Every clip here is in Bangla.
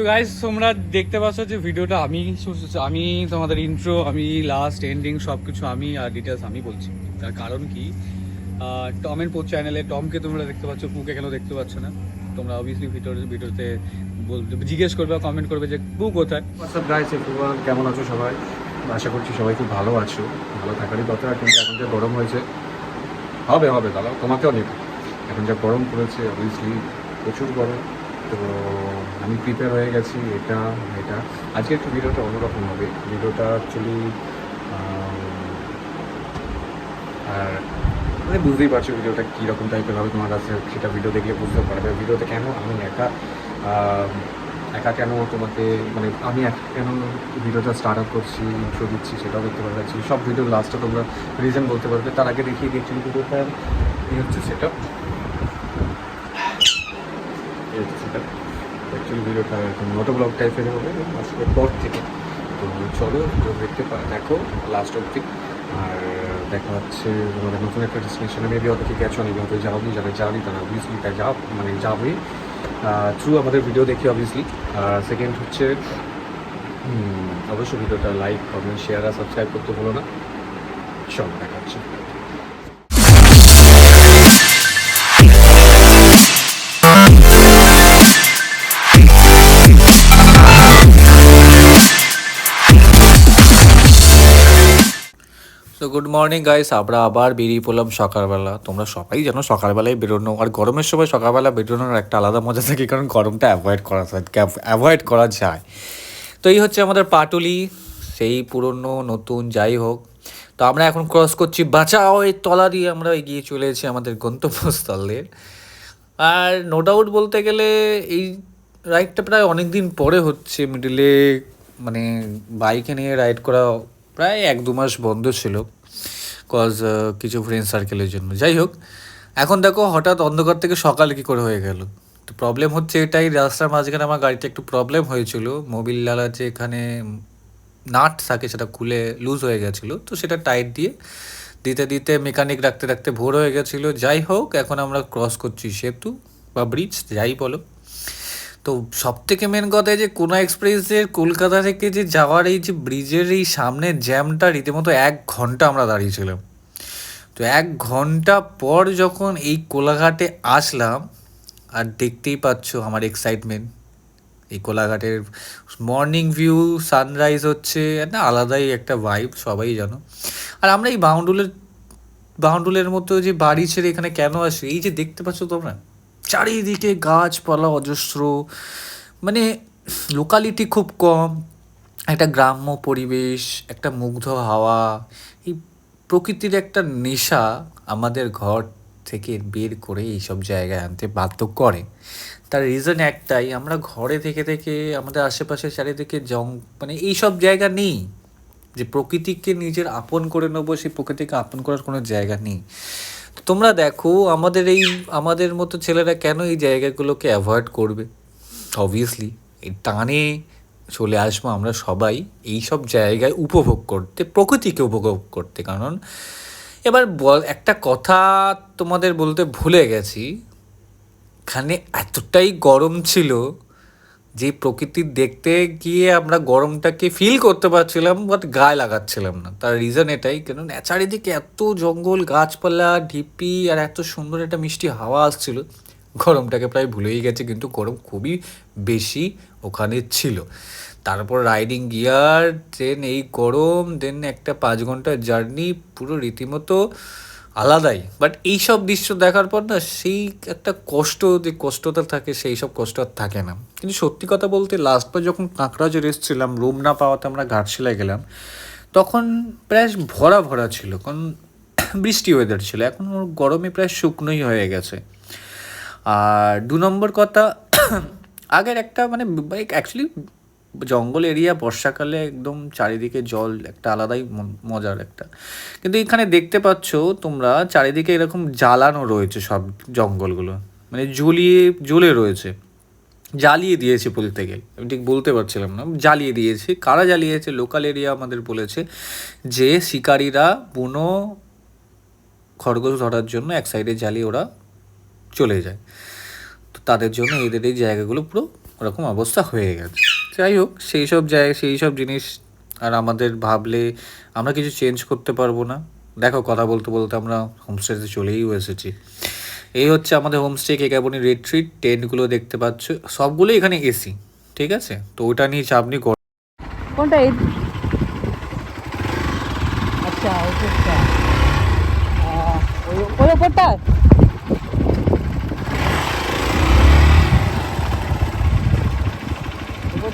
তো গাইজ তোমরা দেখতে পাচ্ছ যে ভিডিওটা আমি আমি তোমাদের ইন্ট্রো আমি লাস্ট এন্ডিং সব কিছু আমি আর ডিটেলস আমি বলছি। তার কারণ কি? টমের পোর চ্যানেলে টমকে তোমরা দেখতে পাচ্ছ পুকে কেন দেখতে পাচ্ছ না? তোমরা অবভিয়াসলি ভিডিও ভিডিওতে বল- জিজ্ঞেস করবে কমেন্ট করবে যে পু কোথায়? হোয়াটসঅ্যাপ গাইস এভরিওয়ান কেমন আছো সবাই? আশা করছি সবাই খুব ভালো আছো। ভালো থাকারই কথা, কিন্তু এখন যে গরম হয়েছে, হবে হবে দাদা তোমাকেও নেবে এখন যা গরম পড়েছে অবভিয়াসলি প্রচুর গরম। তো আমি প্রিপেয়ার হয়ে গেছি এটা এটা। আজকে একটু ভিডিওটা অন্যরকম হবে। ভিডিওটা অ্যাকচুয়ালি আর মানে বুঝতেই পারছ ভিডিওটা কীরকম টাইপের হবে, তোমার কাছে সেটা ভিডিও দেখলে বুঝতে পারবে। ভিডিওতে কেন আমি একা একা কেন তোমাকে মানে আমি একা কেন ভিডিওটা স্টার্ট আপ করছি ইন্ট্রো দিচ্ছি সেটাও দেখতে পারবে। সব ভিডিও লাস্টে তোমরা রিজন বলতে পারবে। তার আগে দেখিয়ে দিচ্ছি ভিডিওটা। এই হচ্ছে সেটা এই হচ্ছে সেটা অ্যাকচুয়ালি ভিডিওটা একদম মোটো ব্লগ টাইপের হবে আজকের পর থেকে। তো চলো দেখতে পা দেখো লাস্ট অব্দি আর দেখা হচ্ছে তোমাদের নতুন একটা ডেস্টিনেশনে মেবি অনেকে গেছো অনেকে হয়তো যাওনি যারা যাওনি তারা অবভিয়াসলি তাই যাও মানে যাবেই থ্রু আমাদের ভিডিও দেখি অবভিয়াসলি আর সেকেন্ড হচ্ছে অবশ্যই ভিডিওটা লাইক কমেন্ট শেয়ার আর সাবস্ক্রাইব করতে ভুলো না। চলো, দেখা হচ্ছে। তো গুড মর্নিং গাইস আমরা আবার বেরিয়ে পড়লাম সকালবেলা। তোমরা সবাই জানো সকালবেলায় বেরোনো আর গরমের সময় সকালবেলা বেরোনোর একটা আলাদা মজা থাকে, কারণ গরমটা অ্যাভয়েড করা অ্যাভয়েড করা যায়। তো এই হচ্ছে আমাদের পাটুলি, সেই পুরনো, নতুন, যাই হোক। তো আমরা এখন ক্রস করছি বাঁচাও এই তলা দিয়ে, আমরা এগিয়ে চলেছি আমাদের গন্তব্যস্থলের আর নো ডাউট বলতে গেলে এই রাইডটা প্রায় অনেক দিন পরে হচ্ছে মিডিলে মানে বাইকে নিয়ে রাইড করা প্রায় এক দু মাস বন্ধ ছিল কজ কিছু ফ্রেন্ড সার্কেলের জন্য। যাই হোক, এখন দেখো হঠাৎ অন্ধকার থেকে সকাল কী করে হয়ে গেল। তো প্রবলেম হচ্ছে এটাই, রাস্তার মাঝখানে আমার গাড়িতে একটু প্রবলেম হয়েছিল। মোবিল লালা যে এখানে, নাট থাকে সেটা খুলে লুজ হয়ে গেছিল। তো সেটা টাইট দিয়ে দিতে দিতে মেকানিক রাখতে রাখতে ভোর হয়ে গেছিল। যাই হোক, এখন আমরা ক্রস করছি সেতু বা ব্রিজ যাই বলো। তো সব থেকে মেন কথা যে কোনা এক্সপ্রেসের কলকাতা থেকে যে যাওয়ার এই যে ব্রিজের এই সামনের জ্যামটা রীতিমতো এক ঘণ্টা আমরা দাঁড়িয়েছিলাম। তো এক ঘণ্টা পর যখন এই কোলাঘাটে আসলাম, আর দেখতেই পাচ্ছ আমার এক্সাইটমেন্ট এই কোলাঘাটের মর্নিং ভিউ সানরাইজ হচ্ছে, একটা আলাদাই একটা ভাইব সবাই জানো। আর আমরা এই বাউন্ডুলের বাউন্ডুলের মতো যে বাড়ি ছেড়ে এখানে কেন আসি, এই যে দেখতে পাচ্ছ তোমরা? চারিদিকে গাছপালা অজস্র মানে লোকালিটি খুব কম। একটা গ্রাম্য পরিবেশ, একটা মুগ্ধ হাওয়া, এই প্রকৃতির একটা নেশা আমাদের ঘর থেকে বের করে এইসব জায়গায় আনতে বাধ্য করে। তার রিজন একটাই, আমরা ঘরে থেকে থেকে আমাদের আশেপাশে চারিদিকে জং মানে এইসব জায়গা নেই। যে প্রকৃতিকে নিজের আপন করে নেব, সেই প্রকৃতিকে আপন করার কোনো জায়গা নেই। তোমরা দেখো, আমাদের এই, আমাদের মতো ছেলেরা কেন এই জায়গাগুলোকে অ্যাভয়েড করবে? অবভিয়াসলি এই টানে চলে আসব আমরা সবাই এই সব জায়গায় উপভোগ করতে, প্রকৃতিকে উপভোগ করতে। কারণ, এবার বল, একটা কথা তোমাদের বলতে ভুলে গেছি, এখানে এতটাই গরম ছিল যে প্রকৃতির দেখতে গিয়ে আমরা গরমটাকে ফিল করতে পারছিলাম বাট গায়ে লাগাচ্ছিলাম না। তার রিজন এটাই কেন চারিদিকে এত জঙ্গল, গাছপালা, ঢিপি, আর এত সুন্দর একটা মিষ্টি হাওয়া আসছিল, গরমটাকে প্রায় ভুলেই গেছে, কিন্তু গরম খুবই বেশি ওখানে ছিল। তারপর রাইডিং গিয়ার দেন এই গরম দেন একটা পাঁচ ঘণ্টার জার্নি পুরো রীতিমতো আলাদাই। বাট এইসব দৃশ্য দেখার পর না সেই একটা কষ্ট যে কষ্টটা থাকে, সেই সব কষ্ট আর থাকে না। কিন্তু সত্যি কথা বলতে লাস্টবার যখন কাঁকড়াজের এসেছিলাম রুম না পাওয়াতে আমরা ঘাটশিলায় গেলাম, তখন প্রায় ভরা ভরা ছিল। কারণ বৃষ্টি ওয়েদার ছিল। এখন ওর গরমে প্রায় শুকনোই হয়ে গেছে। আর দু নম্বর কথা, আগের একটা মানে অ্যাকচুয়ালি জঙ্গল এরিয়া বর্ষাকালে একদম চারিদিকে জল, একটা আলাদাই মজার একটা। কিন্তু এখানে দেখতে পাচ্ছ তোমরা চারিদিকে এরকম জ্বালানো রয়েছে সব জঙ্গলগুলো। মানে জ্বলিয়ে, জ্বলে রয়েছে। জ্বালিয়ে দিয়েছে বলতে গেলে। আমি ঠিক বলতে পারছিলাম না। জ্বালিয়ে দিয়েছে। কারা জ্বালিয়েছে? লোকাল এরিয়া আমাদের বলেছে যে শিকারীরা বুনো খরগোশ ধরার জন্য এক সাইডে জ্বালিয়ে ওরা চলে যায়। তো তাদের জন্য এদের এই জায়গাগুলো পুরো ওরকম অবস্থা হয়ে গেছে। যাই হোক, সেই সব জায়গায় সেই সব জিনিস, আর আমাদের ভাবলে আমরা কিছু চেঞ্জ করতে পারব না। দেখো, কথা বলতে বলতে আমরা হোমস্টেতে চলেই এসেছি। এই হচ্ছে আমাদের হোমস্টে কেকাবনি রিট্রিট টেন্টগুলো দেখতে পাচ্ছ সবগুলো এখানে এসি ঠিক আছে? তো ওটা নিয়ে চাপ নিয়ে কর- কোনটা আচ্ছা ওই ওপরটা?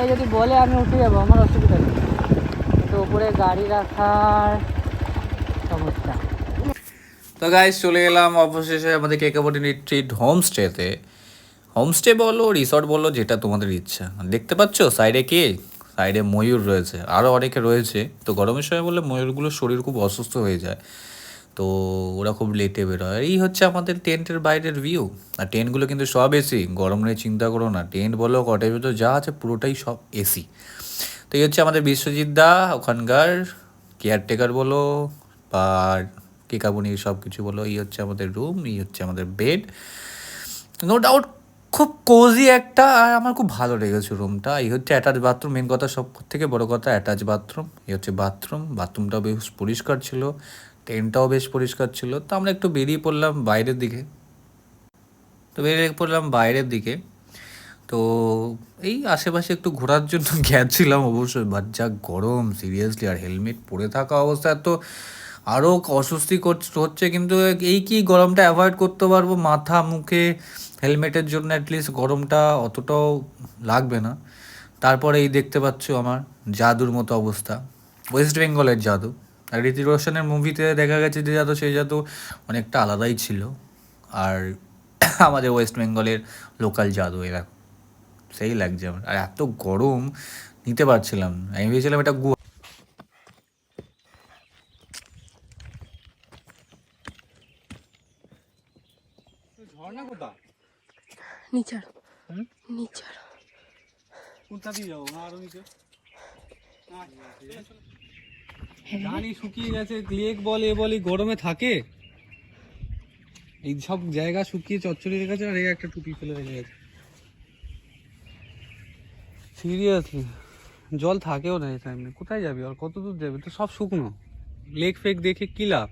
ওপরটা যদি বলে আমি উঠে যাব, আমার অসুবিধা নেই। কিন্তু ওপরে গাড়ি রাখার সমস্যা। তো গাইজ চলে এলাম অবশেষে আমাদের কেকাবনি রিট্রিট হোমস্টেতে হোমস্টে বলো রিসর্ট বলো, যেটা তোমাদের ইচ্ছা। দেখতে পাচ্ছ সাইডে কে? সাইডে ময়ূর রয়েছে। আরও অনেকে রয়েছে। তো গরমের সময় বললে ময়ূরগুলোর শরীর খুব অসুস্থ হয়ে যায়। তো ওরা খুব লেটে বেরোয়। এই হচ্ছে আমাদের টেন্টের বাইরের ভিউ আর টেন্টগুলো কিন্তু সব এসি গরম নিয়ে চিন্তা করো না। টেন্ট বলো কটেজ বলো যা আছে পুরোটাই সব এসি তো এই হচ্ছে আমাদের বিশ্বজিৎ দা, ওখানকার কেয়ারটেকার বলো, বা কেকাবনি সব কিছু বলো, এই হচ্ছে আমাদের রুম এই হচ্ছে আমাদের বেড নো ডাউট খুব কোজি একটা আর আমার খুব ভালো লেগেছে রুমটা এই হচ্ছে অ্যাটাচ বাথরুম মেন কথা সব থেকে বড় কথা অ্যাটাচ বাথরুম এই হচ্ছে বাথরুম বাথরুমটাও বেশ পরিষ্কার ছিল। টেন্টটাও বেশ পরিষ্কার ছিল। তো আমরা একটু বেরিয়ে পড়লাম বাইরের দিকে। তো বেরিয়ে পড়লাম বাইরের দিকে। তো এই আশেপাশে একটু ঘোরার জন্য গেছিলাম অবশ্যই, বাট যা গরম সিরিয়াসলি আর হেলমেট পরে থাকা অবস্থায় তো আরও অস্বস্তি হচ্ছে, কিন্তু এই কি গরমটা অ্যাভয়েড করতে পারব? মাথা, মুখে হেলমেটের জন্য অ্যাটলিস্ট গরমটা অতটাও লাগবে না। তারপরে এই দেখতে পাচ্ছ আমার জাদুর মতো অবস্থা। ওয়েস্ট বেঙ্গলের জাদু। আর ঋতিক রোশনের মুভিতে দেখা গেছে যে জাদু সেই জাদু অনেকটা আলাদাই ছিল। আর আমাদের ওয়েস্ট বেঙ্গলের লোকাল জাদু এরকম সেই লাগছে আমার। আর এত গরম নিতে পারছিলাম না। আমি ভেবেছিলাম এটা গু ঝর্ণা কোথা নিচার। নিচার। কোথা দিয়ে যাব? না আরও নিচে। জানি শুকিয়ে গেছে লেক বলে, এ বলে গরমে থাকে। এই সব জায়গা শুকিয়ে চচ্চড়ি রেখেছে আর এই একটা টুপি ফেলে রেখে গেছে। সিরিয়াসলি জল থাকেও না এই টাইমে কোথায় যাবি? আর কত দূর যাবি? তো সব শুকনো। লেক ফেক দেখে কি লাভ?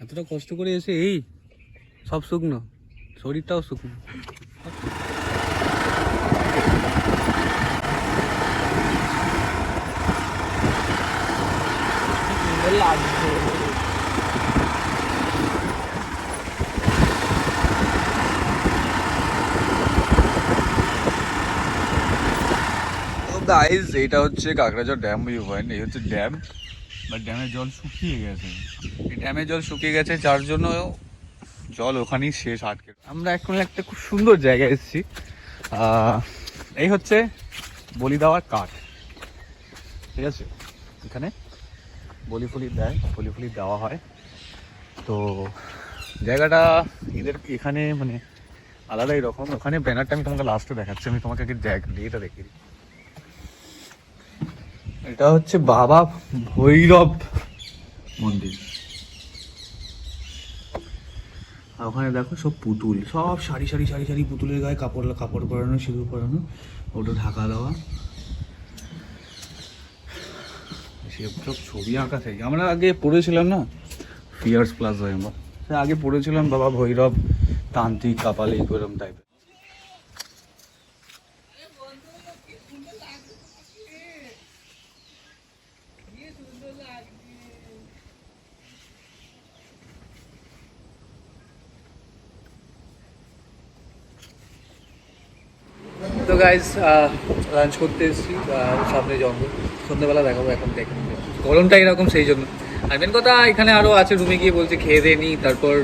এতটা কষ্ট করে এসে এই, সব শুকনো। শরীরটাও শুকনো। লাগবে। গাইজ এটা হচ্ছে কাকড়াঝড় ড্যাম ভিউ পয়েন্ট এই হচ্ছে ড্যাম বাট ড্যামের জল শুকিয়ে গেছে। এই ড্যামের জল শুকিয়ে গেছে, যার জন্য জল ওখানেই শেষ আটকে আমরা এখন একটা খুব সুন্দর জায়গায় এসেছি। এই হচ্ছে বলি দেওয়ার কাঠ। ঠিক আছে? এখানে বলি ফুলি দেয় বলি ফুলি দেওয়া হয়। তো জায়গাটা এদের এখানে মানে আলাদাই রকম। ওখানে ব্যানারটা আমি তোমাকে লাস্টে দেখাচ্ছি, আমি তোমাকে আগে জায়গা এটা দেখিয়ে দিই। এটা হচ্ছে বাবা ভৈরব মন্দির। আর ওখানে দেখো সব পুতুল, সব সারি সারি সারি সারি পুতুলের গায়ে কাপড় কাপড় পরানো, সিঁদুর পরানো, ওটা ঢাকা দেওয়া। সব ছবি আঁকা থেকে। আমরা আগে পড়েছিলাম না? ফিয়ার্স প্লাস আমরা। আগে পড়েছিলাম বাবা ভৈরব, তান্ত্রিক, কাপালি, এরকম টাইপের তো গাইজ লাঞ্চ করতে এসেছি সামনে জঙ্গল। সন্ধ্যেবেলা দেখাবো এখন দেখুন গরমটা এরকম সেই জন্য। আর মেন কথা, এখানে আরও আছে রুমে গিয়ে বলছে খেয়ে দিয়ে নিই তারপর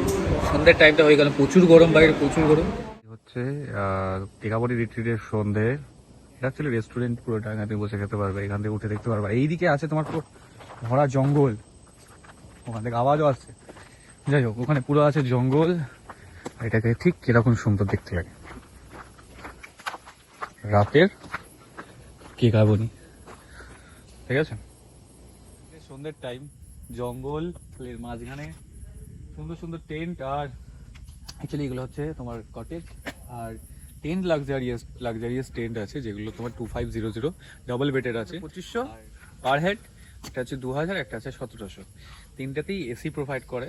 সন্ধ্যের টাইমটা হয়ে গেল। প্রচুর গরম বাইরে, প্রচুর গরম। হচ্ছে টিকাপুরি রিট্রিটের সন্ধে। এটা অ্যাকচুয়ালি রেস্টুরেন্ট পুরোটা এখান বসে খেতে পারবে, এখান থেকে উঠে দেখতে পারবে। এইদিকে আছে তোমার পুরো ভরা জঙ্গল। ওখান থেকে আওয়াজও আসছে। যাই হোক, ওখানে পুরো আছে জঙ্গল। এটাকে ঠিক কীরকম সুন্দর দেখতে লাগে। রাতের কেকাবনি ঠিক আছে? সন্ধ্যের টাইম জঙ্গল এর মাঝখানে সুন্দর সুন্দর টেন্ট আর অ্যাকচুয়ালি এগুলো হচ্ছে তোমার কটেজ আর টেন্ট লাক্সারিয়াস লাক্সারিয়াস টেন্ট আছে যেগুলো তোমার two five zero zero double বেডের আছে। পঁচিশশো? পার হেড একটা হচ্ছে দু হাজার একটা আছে সতেরোশো। তিনটাতেই এসি প্রোভাইড করে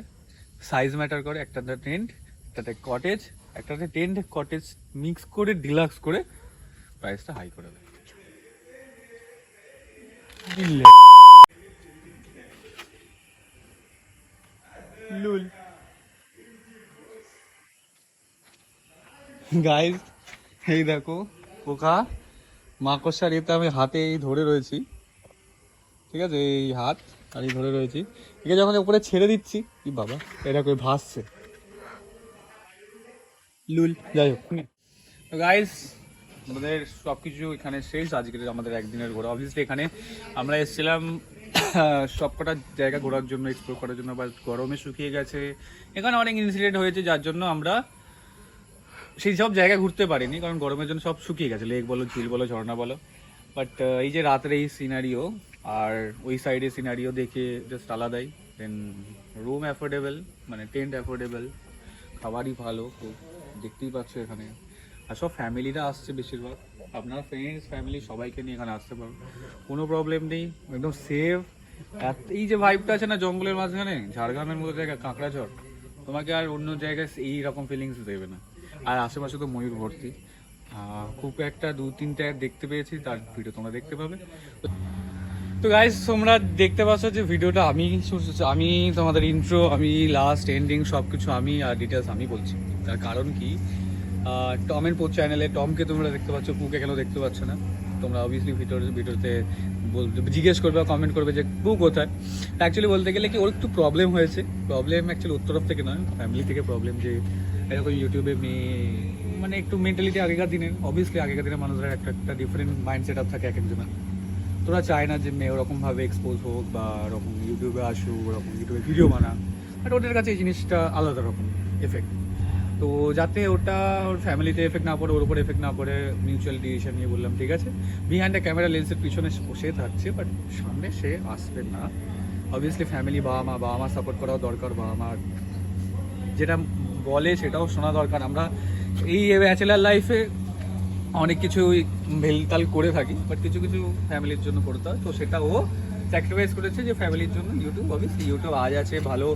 সাইজ ম্যাটার করে একটাতে টেন্ট একটাতে কটেজ একটাতে টেন্ট কটেজ মিক্স করে ডিলাক্স করে প্রাইসটা হাই করে দেয়। লুল। গাইজ এই দেখো পোকা। মাকড়সার এতে আমি হাতে এই ধরে রয়েছি। ঠিক আছে এই হাত আর এই ধরে রয়েছি। একে যখন উপরে ছেড়ে দিচ্ছি কি বাবা এটা করে ভাসছে। লুল যাই হোক। গাইজ আমাদের সব কিছু এখানে শেষ। আজকের আমাদের একদিনের ঘোরা। অবভিয়াসলি এখানে আমরা এসেছিলাম সব কটা জায়গা ঘোরার জন্য এক্সপ্লোর করার জন্য বা গরমে শুকিয়ে গেছে। এখানে অনেক ইনসিডেন্ট হয়েছে, যার জন্য আমরা সেই সব জায়গায় ঘুরতে পারিনি, কারণ গরমের জন্য সব শুকিয়ে গেছে। লেক বলো ঝিল বলো, ঝর্ণা বলো। বাট এই যে রাতের এই সিনারিও আর ওই সাইডে সিনারিও দেখে জাস্ট আলাদাই। দেন রুম অ্যাফোর্ডেবল মানে টেন্ট অ্যাফোর্ডেবল খাবারই ভালো তো দেখতেই পাচ্ছ এখানে। আর সব ফ্যামিলিরা আসছে বেশিরভাগ। আপনার ফ্রেন্ডস ফ্যামিলি সবাইকে নিয়ে এখানে আসতে পারো কোনো প্রবলেম নেই, একদম সেফ এই যে ভাইবটা আছে না জঙ্গলের মাঝখানে, ঝাড়গ্রামের মতো জায়গা, কাঁকড়াঝড়, তোমাকে আর অন্য জায়গায় এই রকম ফিলিংস দেবে না। আর আশেপাশে তো ময়ূর ভর্তি। খুব একটা দু তিনটা দেখতে পেয়েছি, তার ভিডিও তোমরা দেখতে পাবে। তো গাইস তোমরা দেখতে পাচ্ছ যে ভিডিওটা আমি আমি তোমাদের ইন্ট্রো আমি লাস্ট এন্ডিং সব কিছু আমি আর ডিটেলস আমি বলছি। তার কারণ কি? আহ, টমের পোস্ট চ্যানেলে টমকে তোমরা দেখতে পাচ্ছ পুকে কেন দেখতে পাচ্ছ না? তোমরা অবভিয়াসলি ভিডিও ভিডিওতে জিজ্ঞেস করবে কমেন্ট করবে যে পু কোথায়? অ্যাকচুয়ালি বলতে গেলে কি ওর একটু প্রবলেম হয়েছে। প্রবলেম অ্যাকচুয়ালি ওর তরফ থেকে নয় ফ্যামিলি থেকে প্রবলেম যে এরকম ইউটিউবে মেয়ে মানে একটু মেন্টালিটি আগেকার দিনের অবভিয়াসলি আগেকার দিনের মানুষের একটা একটা ডিফারেন্ট মাইন্ড সেট আপ থাকে এক একজনের। তোরা চায় না যে মেয়ে ওরকমভাবে এক্সপোজ হোক বা ওরকম ইউটিউবে আসুক ওরকম ইউটিউবে ভিডিও বানা বাট ওদের কাছে এই জিনিসটা আলাদা রকম এফেক্ট তো যাতে ওটা ওর ফ্যামিলিতে এফেক্ট না পড়ে, ওর উপর এফেক্ট না পড়ে মিউচুয়াল ডিসিশন নিয়ে বললাম, ঠিক আছে? বিহাইন্ড দ্য ক্যামেরা লেন্সের পিছনে বসে থাকছে বাট সামনে সে আসবে না। অবভিয়াসলি ফ্যামিলি বাবা মা বাবা মা সাপোর্ট করাও দরকার বাবা মা যেটা বলে সেটাও শোনা দরকার। আমরা এই ব্যাচেলার লাইফে অনেক কিছু ভেলতাল করে থাকি বাট কিছু কিছু ফ্যামিলির জন্য করতে হয়। তো সেটা ও স্যাক্রিফাইস করেছে যে ফ্যামিলির জন্য। ইউটিউব অবভিয়াসলি ইউটিউব আজ আছে, ভালো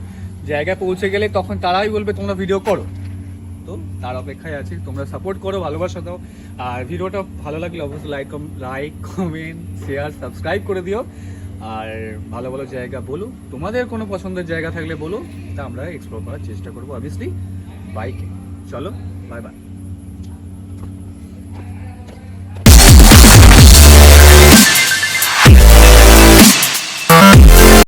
জায়গায় পৌঁছে গেলে তখন তারাই বলবে, তোমরা ভিডিও করো। তো তার অপেক্ষায় আছে। তোমরা সাপোর্ট করো, ভালোবাসা দাও। আর ভিডিওটা ভালো লাগলে অবশ্যই like like comment share subscribe করে দিও। আর ভালো ভালো জায়গা বলো। তোমাদের কোনো পছন্দের জায়গা থাকলে বলো। তা আমরা এক্সপ্লোর করার চেষ্টা করব অবভিয়াসলি বাইকে চলো বাই বাই